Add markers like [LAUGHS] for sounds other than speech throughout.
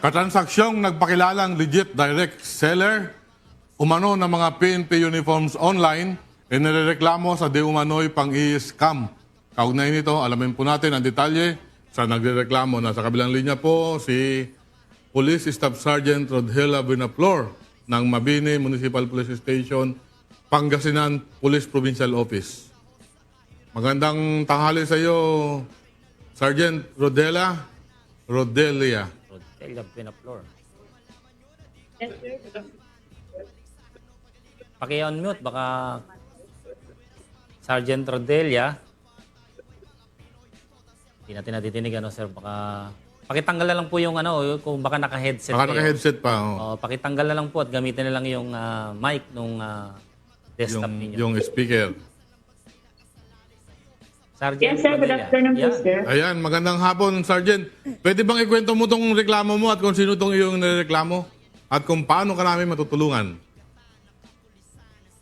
Katransakyong nagpakilalang legit direct seller, umano ng mga PNP uniforms online, e nirereklamo sa di umano'y pang-i-scam. Kaugnay nito, alamin po natin ang detalye sa nagrereklamo na sa kabilang linya po si Police Staff Sergeant Rodhela Binaflor ng Mabini Municipal Police Station, Pangasinan Police Provincial Office. Magandang tanghali sa iyo, Sergeant Rodela. Rodelia. Rodelia Pinaflor. Paki-unmute, baka Sergeant Rodelia. Hindi natin natitinig, ano, sir. Baka... Pakitanggal na lang po yung ano, kung baka naka-headset. Baka naka-headset pa. Oh. Oh, pakitanggal na lang po at gamitin na lang yung ah, mic nung ah, desktop yung, ninyo. yung speaker. Sergeant Yes, sir. Good afternoon po, Yeah. sir. Ayan, magandang hapon, Sergeant. Pwede bang ikwento mo tong reklamo mo at kung sino tong iyong nireklamo? At kung paano ka namin matutulungan?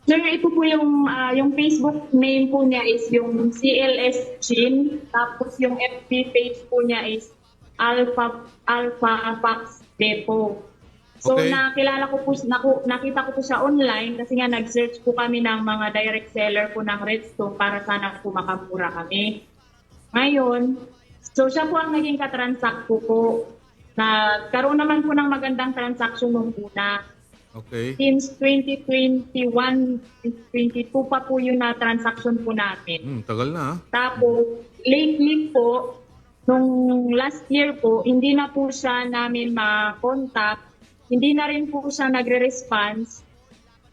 Sir, ito po yung, ah, yung Facebook name po niya is yung CLS Chin. Tapos yung FB page po niya is Alpha, Alpha Fox Depot. So Okay. nakilala ko po, naku, nakita ko po siya online kasi nga nag-search po kami ng mga direct seller po ng Redstone para sana po makamura kami. Ngayon, so siya po ang naging katransact ko po. Nagkaroon naman po ng magandang transaction nung una. Okay. Since 2021, 2022 pa po yung na transaction po natin. Hmm, tagal na. ah. Tapos, lately po, nung last year po, hindi na po siya namin ma-contact. Hindi na rin po siya nagre-response.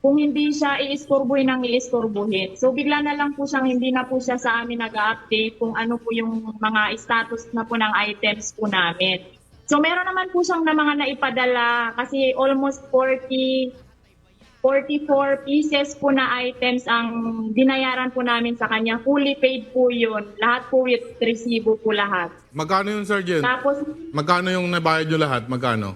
Kung hindi siya i-istorbohin ng i-istorbohin. So, bigla na lang po siyang hindi na po siya sa amin nag-update kung ano po yung mga status na po ng items po namin. So, meron naman po siyang na mga naipadala kasi almost 40 44 pieces po na items ang binayaran po namin sa kanya. Fully paid po yun. Lahat po with resibo po lahat. Magkano yung Sergeant? Tapos, Magkano yung nabayad nyo lahat? Magkano?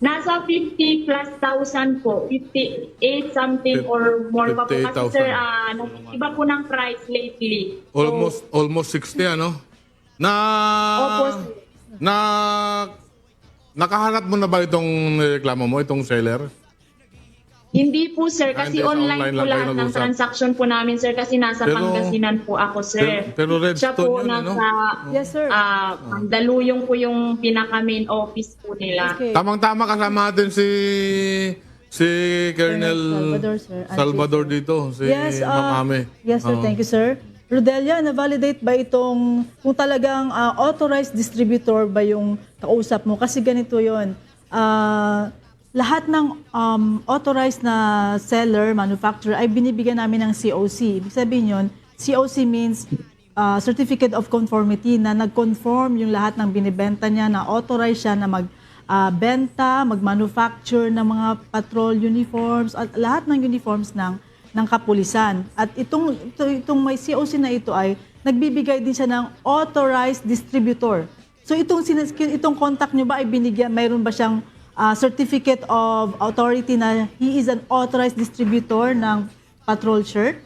Nasa 50 plus thousand po. 58 something or more pa po. Kasi 58,000. sir, ah, iba po ng price lately. So, Almost almost 60 ano? Na Opo, sir. na nakaharap mo na ba itong reklamo mo, itong seller? Hindi po sir, Ah, kasi hindi, sa online, online po lang kayo lahat ng nag-usap. transaction po namin sir kasi nasa Pero- Pangasinan po ako sir. Pero- pero Redstone Siya po yun, ano? nasa Yes, sir. ah, Mandaluyong po yung pinaka main office po nila. Okay. Tamang-tama kasama natin si si Colonel Salvador, sir. Salvador dito, si yes, uh, Ma'am Ame. Yes, sir. Oo. Thank you, sir. Rodelia, na-validate ba itong, kung talagang ah, authorized distributor ba yung kausap mo? Kasi ganito yon Ah, lahat ng um, authorized na seller, manufacturer, ay binibigyan namin ng COC. Ibig sabihin yun, COC means ah, Certificate of Conformity na nag-conform yung lahat ng binibenta niya, na authorized siya na mag ah, benta, mag-manufacture ng mga patrol uniforms at lahat ng uniforms ng ng kapulisan. At itong ito, itong may COC na ito ay nagbibigay din siya ng authorized distributor. So itong itong contact niyo ba ay binigyan mayroon ba siyang ah, certificate of authority na he is an authorized distributor ng patrol shirt?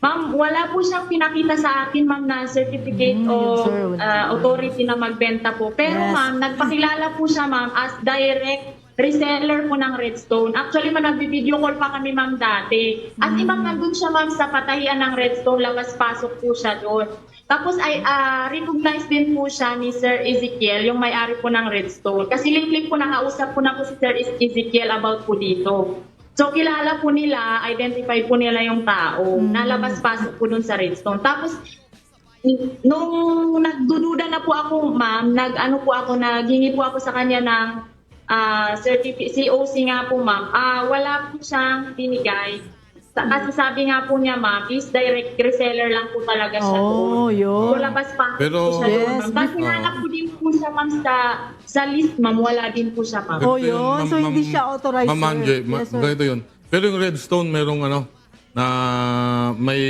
Ma'am, wala po siyang pinakita sa akin, ma'am, na certificate Mm, of sir. uh, authority na magbenta po. Pero Yes. ma'am, nagpakilala po siya, ma'am, as direct reseller po ng Redstone. Actually, ma'am, nagbi-video call pa kami, ma'am, dati. At Mm. imang nandun siya, ma'am, sa patahian ng Redstone, labas-pasok po siya doon. Tapos ay ah, recognize din po siya ni Sir Ezekiel, yung may-ari po ng Redstone. Kasi lately po nakausap po na po si Sir Ezekiel about po dito. So kilala po nila, identify po nila yung tao, nalabas-pasok po dun sa Redstone. Tapos nung nagdududa na po ako, ma'am, nag-ano po ako, naghingi po ako sa kanya ng ah, certificate, COC nga po, ma'am. Ah, wala po siyang binigay. Sa, kasi sabi nga po niya, ma'am, is direct reseller lang po talaga siya Oh, doon. yun. So, labas pa Pero- po siya doon, Yes. ma'am. Tapos Oo. hinanap ko din po siya, ma'am, sa, sa list, ma'am. Wala din po siya, ma'am. Oh, yun. Ma'am- So, hindi Ma'am- siya authorized, Ma'am sir. Anje, ma- Yes, sir. ganito yun. Pero yung Redstone, merong ano, na may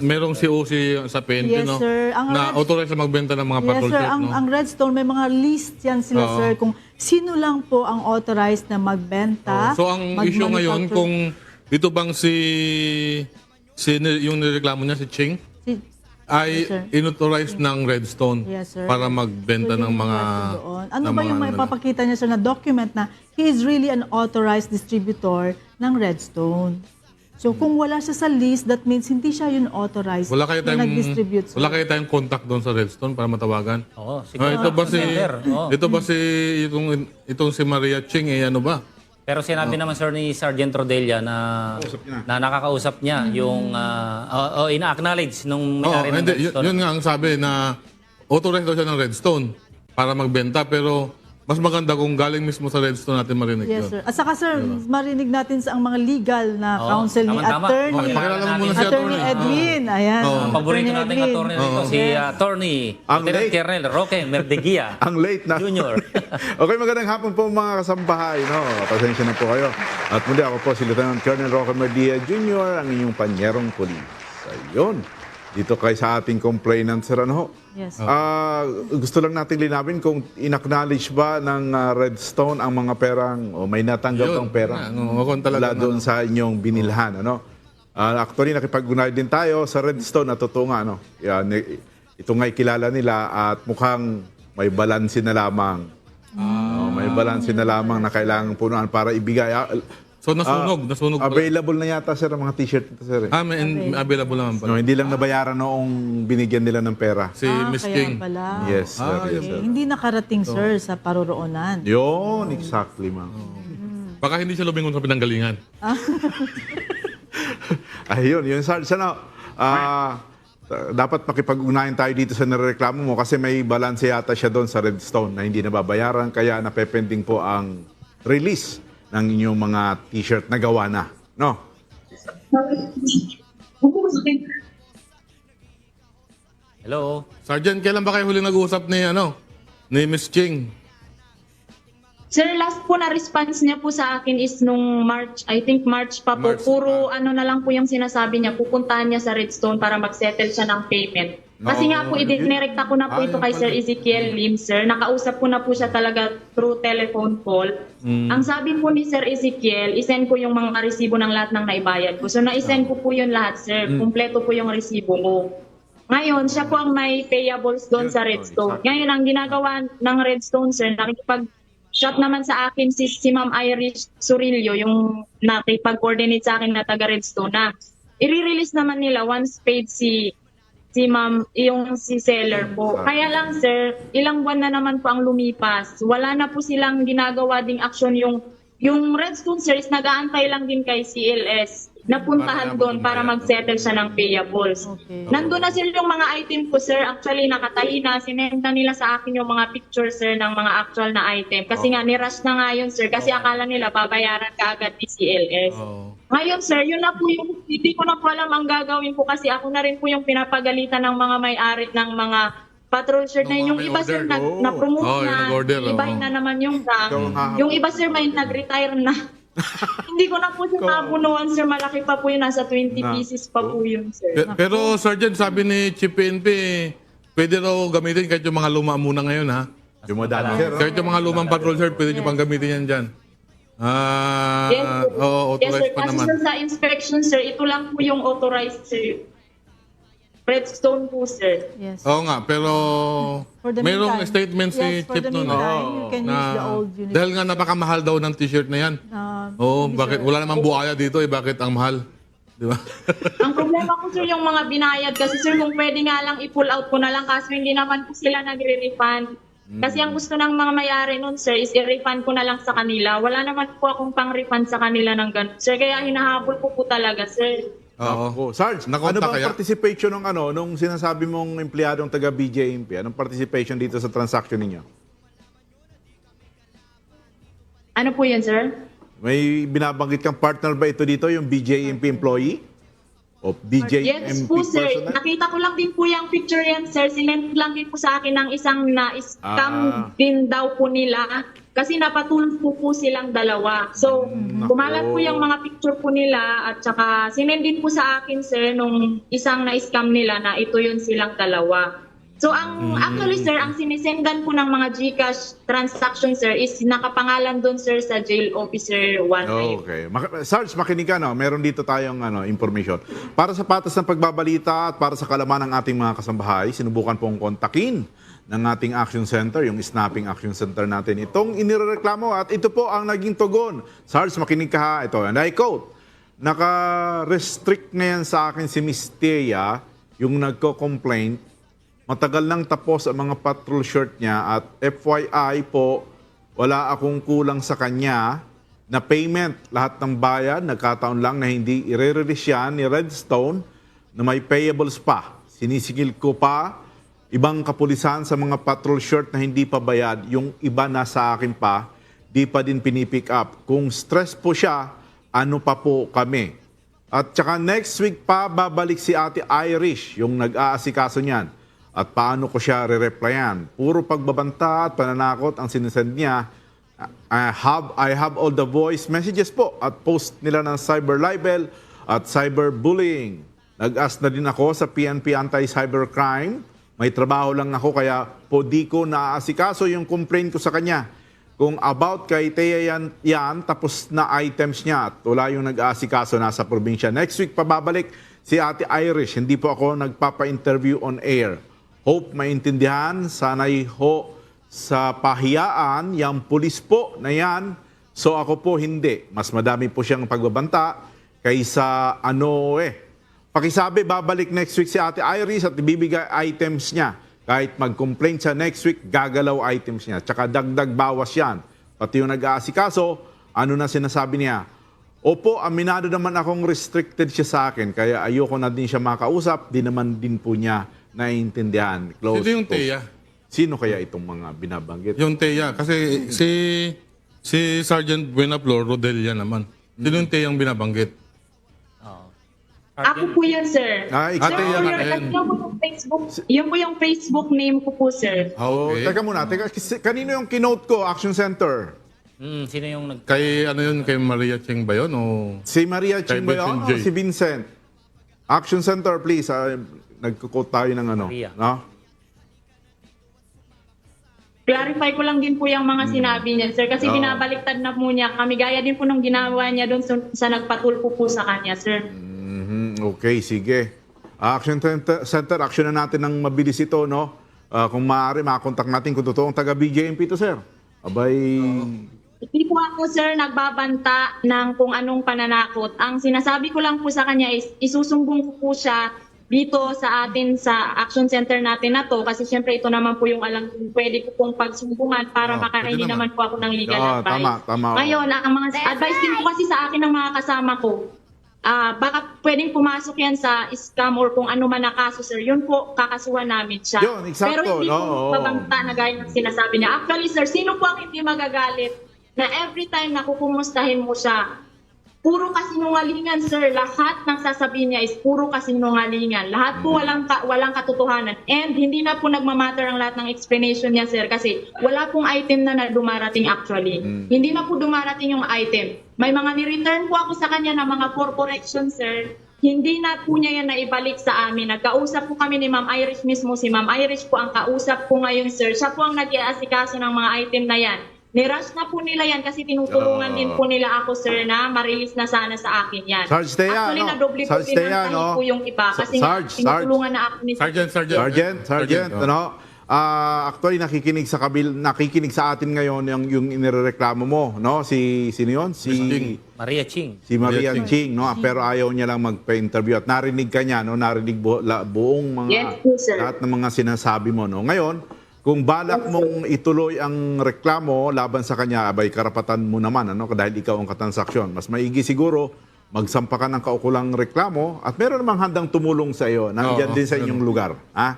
merong COC sa PNP, Yes, no? sir. Ang na Red- authorized na magbenta ng mga Yes, patrol sir. shirt, Ang, no? ang Redstone, may mga list yan sila, Oo. sir, kung sino lang po ang authorized na magbenta. Oh, so, ang issue ngayon, kung ito bang si, si yung nireklamo niya, si Ching? Si- ay Yes, sir. inauthorize ng Redstone Yes, sir. para magbenta ng mga... doon. Ano ng ba mga yung may ano nila. papakita niya sir na document na he is really an authorized distributor ng Redstone? So kung wala siya sa list, that means hindi siya yung authorized Wala kayo na tayong, nag-distribute. sir. wala kayo tayong contact doon sa Redstone para matawagan? Oo, Ah, siguro. ito ba si oo. ito ba si itong itong si Maria Ching eh ano ba? Pero sinabi naman sir ni Sergeant Rodella na na nakakausap niya yung uh, oh, ina-acknowledge nung Oh, may-ari ng hindi, yun, Redstone. yun nga ang sabi na authorized daw siya ng Redstone para magbenta pero mas maganda kung galing mismo sa Redstone natin marinig Yes, yun. sir. At saka, sir, marinig natin sa ang mga legal na Oo, counsel ni tama-tama. attorney. Pakilala Pakilala mo muna si. Attorney attorney. Edwin. Ayan. Ang paborito Attorney nating Edwin. attorney dito, si attorney Ang Lieutenant late. Colonel Roque Merdeguia [LAUGHS] Ang late na. Junior. [LAUGHS] okay, magandang hapon po mga kasambahay. No? Pasensya na po kayo. At muli ako po si Lieutenant Colonel Roque Medina Jr., ang inyong panyerong pulis. Ayun. Dito kay sa ating complainant, sir. Ano? Yes. Ah, gusto lang nating linawin kung in-acknowledge ba ng ah, Redstone ang mga perang o may natanggap Yun. ng pera Ano, wag kung talaga mula doon sa inyong binilhan. Ano? Ah, actually, nakipag-unay din tayo sa Redstone at totoo nga. Ano? Yan, ito nga'y kilala nila at mukhang may balansin na lamang. Oh, may balansin na lamang na kailangan punuan para ibigay. Ah, So nasunog, nasunog pala. available na yata sir ang mga t-shirt nito sir. eh. Ah, may, may available naman pala. No, hindi lang nabayaran noong binigyan nila ng pera. Si Ah, Miss kaya King. pala. Yes, sir. Ah, yes, Okay. sir. Hindi nakarating, sir, sa paroroonan. Yun, exactly, ma'am. Baka hindi siya lumingon sa pinanggalingan. [LAUGHS] Ayun, yun. Sir, sana, ah, dapat makipag-unayan tayo dito sa nireklamo mo kasi may balanse yata siya doon sa Redstone na hindi nababayaran kaya napepending po ang release ng inyong mga t-shirt na gawa na. No? Hello. Sergeant, kailan ba kayo huli nag-usap ni ano? Ni Miss King? Sir, last po na response niya po sa akin is nung March, I think March pa po. March, Puro ano na lang po yung sinasabi niya, pupuntahan niya sa Redstone para mag-settle siya ng payment. Kasi nga po, idinirekta ko na po Ah, ito kay Sir. Ezekiel Lim, sir. Nakausap ko na po siya talaga through telephone call. Mm. Ang sabi po ni Sir Ezekiel, isend ko yung mga resibo ng lahat ng naibayad ko. So, na-isend ko po yun lahat, sir. Mm. Kumpleto po yung resibo ko. Ngayon, siya po ang may payables doon sa Redstone. Ngayon, ang ginagawa ng Redstone, sir, nakikipag shot naman sa akin si, si Ma'am Irish Surillo, yung nakipag-coordinate sa akin na taga Redstone na i-release naman nila once paid si si ma'am, yung si seller po. Kaya lang sir, ilang buwan na naman po ang lumipas. Wala na po silang ginagawa ding action yung yung Redstone sir is nag-aantay lang din kay CLS napuntahan doon para mag-settle siya ng payables. Okay. Nandun na sir yung mga item ko sir. Actually, nakatahi na. Sinenda nila sa akin yung mga picture sir ng mga actual na item. Kasi nga, nirush na nga yun sir. Kasi akala nila babayaran ka agad ni CLS. Oh. Ngayon sir, yun na po yung, hindi ko na po alam ang gagawin ko kasi ako na rin po yung pinapagalitan ng mga may-ari ng mga patrol shirt na Yung iba sir, order. nag, Oo. na-promote yung na, nag-order, iba oo. na naman yung rank. Yung iba sir, may nag-retire na. [LAUGHS] hindi ko na po siya nabunuan sir, malaki pa po yun, nasa 20 Na- pieces pa po yun sir. Pe- Pero Sergeant, sabi ni Chief PNP, pwede raw gamitin kahit yung mga luma muna ngayon ha. Yung sir. oh. Kahit yung mga lumang patrol shirt, pwede nyo pang gamitin yan dyan. Ah, Yes, sir. oo, Yes, sir. authorized pa Kasi naman. sir, sa inspection, sir, ito lang po yung authorized, sir. Redstone po, sir. Yes. Oo nga, pero For the mayroong meantime. statement si Yes, for the noon. meantime, oo, you can na, use the old unit. Dahil nga napakamahal daw ng t-shirt na yan. Ah, Oo, bakit? Wala namang buhaya dito eh, bakit ang mahal? Di ba? [LAUGHS] Ang problema ko, sir, yung mga binayad. Kasi, sir, kung pwede nga lang i-pull out ko na lang kaso hindi naman po sila nagre-refund. Kasi ang gusto ng mga mayari nun, sir, is i-refund ko na lang sa kanila. Wala naman po akong pang-refund sa kanila ng ganun. Sir, kaya hinahabol ko po talaga, sir. Oo. Oh, Sarge, ano Nakontak bang kaya? participation ng ano, nung sinasabi mong empleyadong taga BJMP? Anong participation dito sa transaction ninyo? Ano po yan, sir? May binabanggit kang partner ba ito dito, yung BJMP employee? O BJMP Yes po, sir. personnel? Nakita ko lang din po yung picture yan, sir. Sinend lang din po sa akin ng isang na-scam Ah. din daw po nila. Kasi napatulog po po silang dalawa. So, kumalat po yung mga picture po nila at saka sinend din po sa akin, sir, nung isang na-scam nila na ito yun silang dalawa. So ang actually sir, ang sinisendan po ng mga GCash transaction sir is nakapangalan doon sir sa jail officer 15. Okay. Mak- Sarge, makinig ka, no? Meron dito tayong ano, information. Para sa patas ng pagbabalita at para sa kalaman ng ating mga kasambahay, sinubukan pong kontakin ng ating action center, yung snapping action center natin. Itong inireklamo at ito po ang naging tugon. Sarge, makinig ka ha. Ito, and I quote, Naka-restrict na yan sa akin si Miss Thea, yung nagko-complaint. Matagal nang tapos ang mga patrol shirt niya at FYI po, wala akong kulang sa kanya na payment. Lahat ng bayad, nagkataon lang na hindi i-release yan ni Redstone na may payables pa. Sinisigil ko pa ibang kapulisan sa mga patrol shirt na hindi pa bayad, yung iba na sa akin pa, di pa din pinipick up. Kung stress po siya, ano pa po kami? At saka next week pa, babalik si Ate Irish, yung nag-aasikaso niyan. At paano ko siya re-replyan? Puro pagbabanta at pananakot ang sinesend niya. I have, I have all the voice messages po at post nila ng cyber libel at cyberbullying. Nag-ask na din ako sa PNP Anti-Cybercrime. May trabaho lang ako kaya po di ko naaasikaso yung complaint ko sa kanya. Kung about kay Thea yan, yan tapos na items niya at wala yung nag-aasikaso nasa probinsya. Next week pababalik si Ate Irish. Hindi po ako nagpapa-interview on air. Hope maintindihan. Sana'y ho sa pahiyaan, yung pulis po na yan. So ako po hindi. Mas madami po siyang pagbabanta kaysa ano eh. Pakisabi, babalik next week si Ate Iris at ibibigay items niya. Kahit mag-complain siya next week, gagalaw items niya. Tsaka dagdag bawas yan. Pati yung nag-aasikaso, ano na sinasabi niya? Opo, aminado naman akong restricted siya sa akin, kaya ayoko na din siya makausap, di naman din po niya naiintindihan. Close Sino yung. Thea? Sino kaya itong mga binabanggit? Yung Thea. Kasi si si Sergeant Buenaflor, Rodelia naman. Sino yung Thea ang binabanggit? Ako po yun sir. Ah, ikaw. Ate, yan, ate, yan. yun po yung Facebook, yun po yung Facebook name ko po sir. Oh, Okay. Teka muna, teka, kasi- kanino yung kinote ko, Action Center? Mm, sino yung nag... Kay ano yun, kay Maria Cheng ba yun? O... Si Maria Kay Ching ba yun? Vincent O J. si Vincent? Action Center, please. Uh, Nagkukot tayo ng ano. Maria. No? Clarify ko lang din po yung mga sinabi niya, sir. Kasi Oo. binabaliktad na po niya kami. Gaya din po nung ginawa niya doon sa, sa nagpatulpo po sa kanya, sir. Mhm, Okay, sige. Action Center, action na natin ng mabilis ito, no? Ah, kung maaari, makakontak natin kung totoong taga BJMP to, sir. Abay, Hindi po ako, sir, nagbabanta ng kung anong pananakot. Ang sinasabi ko lang po sa kanya is isusumbong ko po siya dito sa atin sa action center natin na to kasi syempre ito naman po yung alam kung pwede ko pong pagsumbungan para Oh, makahingi pwede naman. naman. po ako ng legal Oo, advice. tama, tama. Ngayon, ang mga advice din po kasi sa akin ng mga kasama ko, ah baka pwedeng pumasok yan sa scam or kung ano man na kaso, sir. Yun po, kakasuhan namin siya. Yun, eksakto, Pero hindi no? po babangta na gaya ng sinasabi niya. Actually, sir, sino po ang hindi magagalit na every time na kukumustahin mo siya, puro kasinungalingan, sir. Lahat ng sasabihin niya is puro kasinungalingan. Lahat po walang, ka- walang katotohanan. And hindi na po nagmamatter ang lahat ng explanation niya, sir. Kasi wala pong item na, na dumarating actually. Hindi na po dumarating yung item. May mga ni-return po ako sa kanya ng mga for correction, sir. Hindi na po niya yan naibalik sa amin. Nagkausap po kami ni Ma'am Irish mismo. Si Ma'am Irish po ang kausap ko ngayon, sir. Siya po ang nag-iasikaso ng mga item na yan. Nirush na po nila yan kasi tinutulungan Oo. din po nila ako, sir, na ma-release na sana sa akin yan. Sarge Thea, Actually, no? nadoble po Sarge pinantahin no? po yung iba kasi nga, Sarge, Sarge. tinutulungan na ako ni Sergeant, Sergeant. Sergeant, Sergeant, oh. ano? Ah, actually nakikinig sa kabil nakikinig sa atin ngayon yung yung inireklamo mo, no? Si sino 'yon? Si Ching. Maria Ching. si Maria Maria Ching, no? Pero ayaw niya lang magpa-interview at narinig ka niya, no? Narinig bu- la- buong mga Yes sir. lahat ng mga sinasabi mo, no? Ngayon, kung balak mong ituloy ang reklamo laban sa kanya, abay karapatan mo naman, ano? Dahil ikaw ang katansaksyon. Mas maigi siguro magsampa ka ng kaukulang reklamo at meron namang handang tumulong sa iyo. Nandiyan Oo, din sa inyong lugar, ha?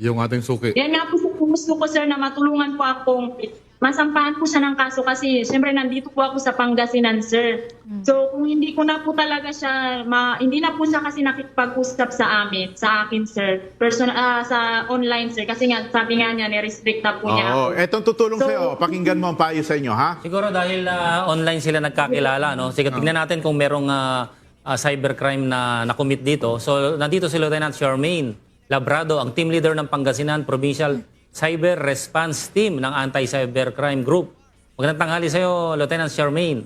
Yung ating suki. Yan nga po sa gusto ko, sir, na matulungan po akong masampahan po siya ng kaso kasi siyempre nandito po ako sa Pangasinan, sir. So kung hindi ko na po talaga siya, ma, hindi na po siya kasi nakipag-usap sa amin, sa akin, sir. Person, ah, sa online, sir. Kasi nga, sabi nga niya, ni-restrict na po niya ako. Oo, etong tutulong So- sa iyo. Pakinggan mo ang payo sa inyo, ha? Siguro dahil ah, online sila nagkakilala, no? Sige, tignan natin kung merong ah, ah, cybercrime na nakumit dito. So, nandito si Lieutenant Charmaine. Labrado, ang team leader ng Pangasinan Provincial Cyber Response Team ng Anti-Cybercrime Group. Magandang tanghali sa iyo, Lieutenant Charmaine.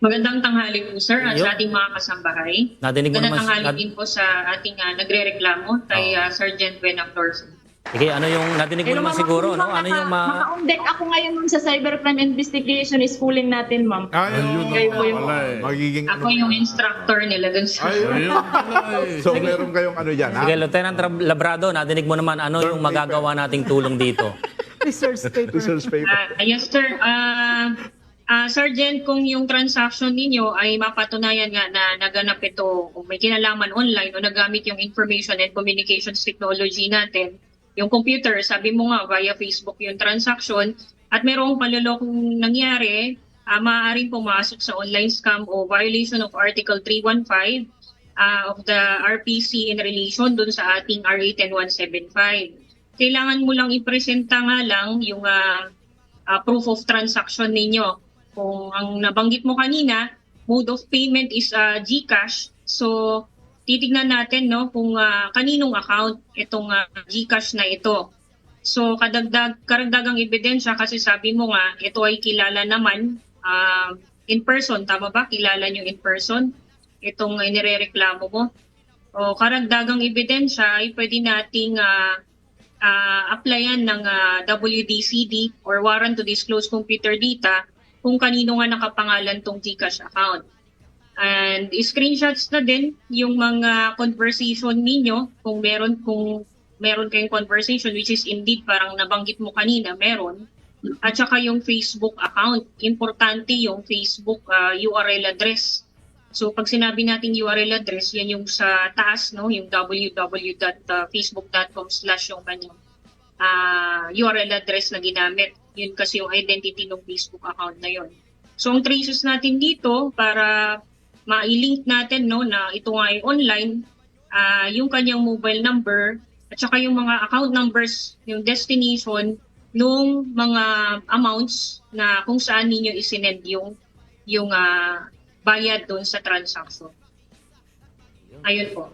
Magandang tanghali po sir at sa ating mga kasambahay. Nadinig mo Magandang naman- tanghali din po sa ating uh, nagre-reklamo kay ah, Sergeant Buena Flores. Sige, ano yung nadinig mo naman siguro, no? Ano yung ma... Naka-on-deck ako ngayon sa cybercrime investigation schooling natin ma'am. Ayun, Kayo po yung, magiging... ako yung instructor nila dun sa... Ayun. Ayun [LAUGHS] pala eh. So, meron kayong ano dyan, ha? Sige, Lieutenant Rab- Labrado, nadinig mo naman ano yung magagawa nating tulong dito. [LAUGHS] Research paper. Research paper. Ah, yes sir. Ah, ah, Sergeant, kung yung transaction ninyo ay mapatunayan nga na naganap ito, kung may kinalaman online o nagamit yung information and communications technology natin, yung computer, sabi mo nga via Facebook yung transaction, at merong panlolokong nangyari, uh, maaaring pumasok sa online scam o violation of Article 315 ah, of the RPC in relation dun sa ating RA 10175. Kailangan mo lang ipresenta nga lang yung ah, ah, proof of transaction ninyo. Kung ang nabanggit mo kanina, mode of payment is ah, GCash. So, titignan natin no kung ah, kaninong account itong ah, GCash na ito. So, kadagdag, karagdagang ebidensya kasi sabi mo nga, ito ay kilala naman ah, in person. Tama ba? Kilala nyo in person itong inirereklamo mo. O karagdagang ebidensya ay pwede nating ah, ah, applyan ng ah, WDCD or warrant to disclose computer data kung kanino nga nakapangalan tong Gcash account. And screenshots na din yung mga conversation ninyo kung meron kung meron kayong conversation which is indeed parang nabanggit mo kanina meron at saka yung Facebook account importante yung Facebook ah, URL address So pag sinabi nating URL address, yan yung sa taas, no? yung www.facebook.com slash yung kanyang ah, URL address na ginamit. Yun kasi yung identity ng Facebook account na yun. So ang traces natin dito para ma-link natin no, na ito nga ay online, ah, yung kanyang mobile number at saka yung mga account numbers, yung destination nung mga amounts na kung saan ninyo isinend yung yung ah, bayad doon sa transaction. Ayun po.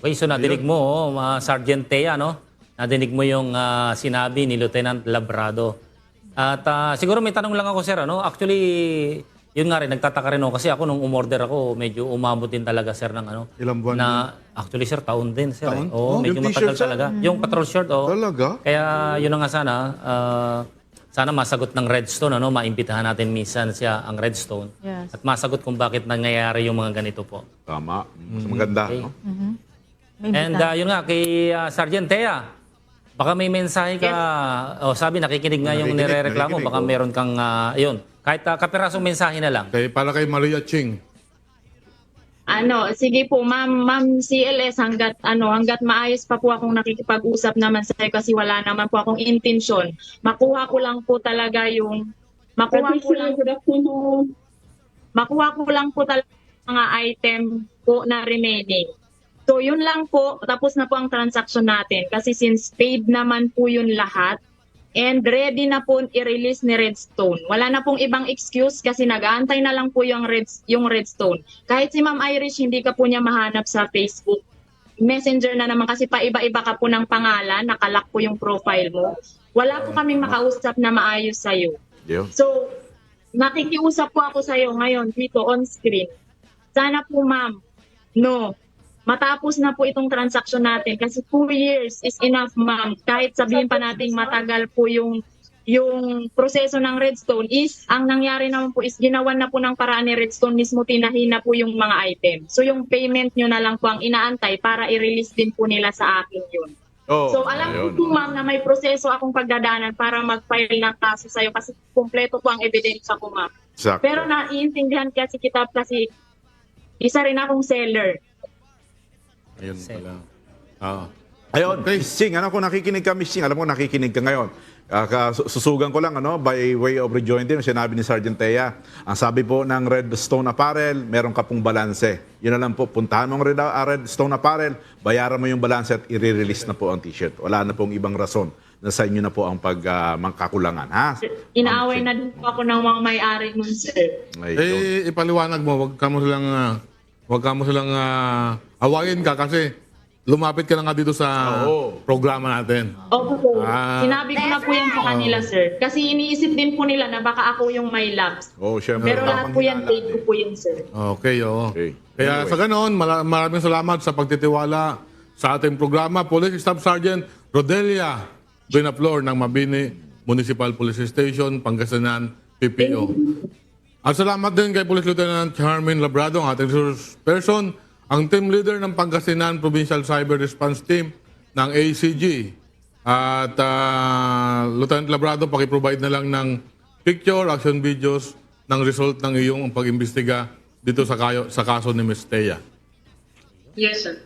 Okay, so nadinig mo, oh, uh, Sergeant Thea, no? Nadinig mo yung ah, sinabi ni Lieutenant Labrado. At ah, siguro may tanong lang ako, sir, ano? Actually, yun nga rin, nagtataka rin ako. Kasi ako nung umorder ako, medyo umabot din talaga, sir, ng ano. Ilang buwan Na, actually, sir, taon din, sir. Taon? Eh. Oo, Oh, medyo yung matagal t-shirt, sir? talaga. Yung patrol shirt, oh. Talaga? Kaya yun na nga sana, ah, sana masagot ng Redstone, ano, maimbitahan natin minsan siya ang Redstone. Yes. At masagot kung bakit nangyayari yung mga ganito po. Tama. Mas maganda. Okay. No? May And uh, yun nga, kay uh, Sergeant Thea, baka may mensahe ka, o sabi nakikinig nga yung Nakikinig, nirereklamo, nakikinig, baka oh. meron kang, uh, yun, kahit uh, kapirasong mensahe na lang. Kay, para kay Maria Ching. Ano, sige po, ma'am, ma'am CLS hanggat ano, hanggat maayos pa po akong nakikipag-usap naman sa kasi wala naman po akong intensyon. Makuha ko lang po talaga yung makuha ko lang makuha ko lang po talaga mga item po na remaining. So yun lang po, tapos na po ang transaction natin kasi since paid naman po yun lahat and ready na po i-release ni Redstone. Wala na pong ibang excuse kasi nag-aantay na lang po yung, Red, yung Redstone. Kahit si Ma'am Irish hindi ka po niya mahanap sa Facebook. Messenger na naman kasi paiba-iba ka po ng pangalan, nakalak po yung profile mo. Wala po kaming makausap na maayos sa'yo. Yun. So, nakikiusap po ako sa iyo ngayon dito on screen. Sana po ma'am, no, matapos na po itong transaction natin kasi two years is enough ma'am. Kahit sabihin pa natin matagal po yung yung proseso ng Redstone is, ang nangyari naman po is ginawan na po ng paraan ni Redstone mismo, tinahin na po yung mga item. So yung payment nyo na lang po ang inaantay para i-release din po nila sa akin yun. Oh, So alam ko ayun. po ma'am na may proseso akong pagdadaanan para mag-file ng kaso sa'yo kasi kumpleto po ang ebidensya ko ma'am. Sakto. Pero naiintindihan kasi kita kasi isa rin akong seller. Ayun pala. Ah. Ayun, Okay. Ching, ano kung nakikinig ka, Miss Ching, alam mo nakikinig ka ngayon. Ka- susugan ko lang, ano, by way of rejoinder, sinabi ni Sergeant Thea, ang sabi po ng Redstone Apparel, meron ka pong balanse. Yun na lang po, puntahan mo ang Red, ah, Redstone Apparel, bayaran mo yung balanse at i-release na po ang t-shirt. Wala na pong ibang rason na sa inyo na po ang pag ah, mangkakulangan, ha? Inaaway na din po ako ng mga may-ari nun sir. Ay. Eh, ipaliwanag mo, wag ka mo silang, ah, wag ka mo silang ah, awayin ka kasi lumapit ka na nga dito sa Oo. programa natin. Opo po. Ah. Sinabi ko na po yan sa kanila, sir. Kasi iniisip din po nila na baka ako yung may lapse. Oh, syempre. Pero lahat po yan, paid ko po yun, sir. Okay, oo. Okay. Kaya Anyway. sa ganoon, mala- maraming salamat sa pagtitiwala sa ating programa. Police Staff Sergeant Rodelia Buenaflor ng Mabini Municipal Police Station, Pangasinan, PPO. At salamat din kay Police Lieutenant Charmin Labrado, ang ating resource person, ang team leader ng Pangasinan Provincial Cyber Response Team ng ACG. At ah, Lieutenant Labrado, pakiprovide na lang ng picture, action videos ng result ng iyong pag-imbestiga dito sa, kayo, sa kaso ni Ms. Thea. Yes, sir.